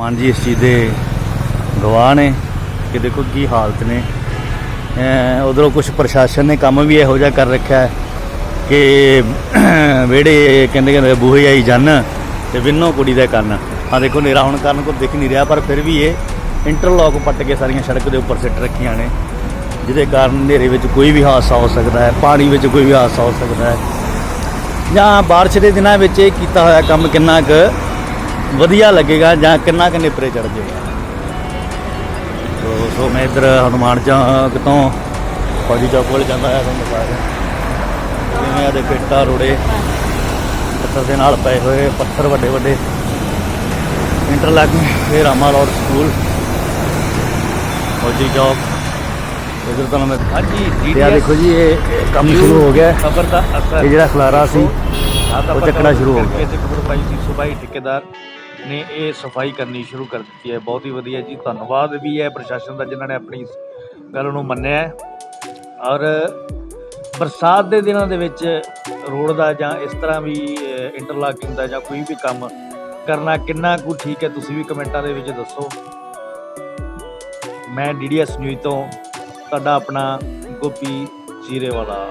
ਮਾਨ ਜੀ ਇਸ ਚੀਜ਼ ਦੇ ਗਵਾਹ ਨੇ ਕਿ ਦੇਖੋ ਕੀ ਹਾਲਤ ਨੇ। ਉਧਰੋਂ ਕੁਝ ਪ੍ਰਸ਼ਾਸਨ ਨੇ ਕੰਮ ਵੀ ਇਹੋ ਜਿਹਾ ਕਰ ਰੱਖਿਆ ਹੈ ਕਿ ਵਿਹੜੇ ਕਹਿੰਦੇ ਕਹਿੰਦੇ ਬੂਹੇ ਆਈ ਜਨ ਤੇ ਵਿੰਨੋ ਕੁੜੀ ਦੇ ਕੰਨ। ਆ ਦੇਖੋ ਨੇਰਾ ਹੁਣ ਕਾਰਨ ਕੋਈ ਦਿਖ ਨਹੀਂ ਰਿਹਾ, ਪਰ ਫਿਰ ਵੀ ਇਹ ਇੰਟਰਲੌਕ ਪੱਟ ਕੇ ਸਾਰੀਆਂ ਸੜਕ ਦੇ ਉੱਪਰ ਸਿੱਟ ਰੱਖੀਆਂ ਨੇ, ਜਿਹਦੇ ਕਾਰਨ ਹਨੇਰੇ ਵਿੱਚ ਕੋਈ ਵੀ ਹਾਦਸਾ ਹੋ ਸਕਦਾ ਹੈ, ਪਾਣੀ ਵਿੱਚ ਕੋਈ ਵੀ ਹਾਦਸਾ ਹੋ ਸਕਦਾ ਹੈ। ਜਾਂ ਬਾਰਿਸ਼ ਦੇ ਦਿਨਾਂ ਵਿੱਚ ਇਹ ਕੀਤਾ ਹੋਇਆ ਕੰਮ ਕਿੰਨਾ ਕੁ ਵਧੀਆ ਲੱਗੇਗਾ ਜਾਂ ਕਿੰਨਾ ਕੁ ਨੇਪਰੇ ਚੜ ਜਾਏਗਾ? ਸੋ ਸੋ ਮੈਂ ਇੱਧਰ ਹਨੂਮਾਨ ਚੌਂਕ ਤੋਂ ਫੌਜੀ ਚੌਕ ਕੋਲ ਜਾਂਦਾ ਹਾਂ ਤੁਹਾਨੂੰ ਦਿਖਾ ਰਿਹਾ। ਜਿਵੇਂ ਆ ਦੇ ਪੇਟਾ ਰੋੜੇ ਪੱਥਰ ਦੇ ਨਾਲ ਪਏ ਹੋਏ ਪੱਥਰ ਵੱਡੇ ਵੱਡੇ। ਇੰਟਰਲੈਕ ਇਹ ਰਾਮਾ ਰੋਡ ਸਕੂਲ ਫੌਜੀ ਚੌਕ। ਇਧਰ ਤੁਹਾਨੂੰ ਮੈਂ ਹਾਂਜੀ ਆ ਦੇਖੋ ਜੀ ਇਹ ਕੰਮ ਸ਼ੁਰੂ ਹੋ ਗਿਆ। ਖਬਰ ਦਾ ਅਸਰ ਇਹ ਜਿਹੜਾ ਖਲਾਰਾ ਸੀ ਉਹ ਚੱਕਣਾ ਸ਼ੁਰੂ ਹੋ ਗਿਆ। ਖਬਰ ਪਾਈ ਸੀ ਸੁਬਾਈ ਠੇਕੇਦਾਰ ਨੇ ਇਹ ਸਫ਼ਾਈ ਕਰਨੀ ਸ਼ੁਰੂ ਕਰ ਦਿੱਤੀ ਹੈ। ਬਹੁਤ ਹੀ ਵਧੀਆ ਜੀ ਧੰਨਵਾਦ ਵੀ ਹੈ ਪ੍ਰਸ਼ਾਸਨ ਦਾ ਜਿਨ੍ਹਾਂ ਨੇ ਆਪਣੀ ਗੱਲ ਨੂੰ ਮੰਨਿਆ ਹੈ। ਔਰ ਬਰਸਾਤ ਦੇ ਦਿਨਾਂ ਦੇ ਵਿੱਚ ਰੋਡ ਦਾ ਜਾਂ ਇਸ ਤਰ੍ਹਾਂ ਵੀ ਇੰਟਰਲਾਕਿੰਗ ਦਾ ਜਾਂ ਕੋਈ ਵੀ ਕੰਮ ਕਰਨਾ ਕਿੰਨਾ ਕੁ ਠੀਕ ਹੈ ਤੁਸੀਂ ਵੀ ਕਮੈਂਟਾਂ ਦੇ ਵਿੱਚ ਦੱਸੋ। ਮੈਂ ਡੀਡੀਐਸ ਨਿਊਜ਼ ਤੋਂ ਤੁਹਾਡਾ ਆਪਣਾ ਗੋਪੀ ਚੀਰੇ ਵਾਲਾ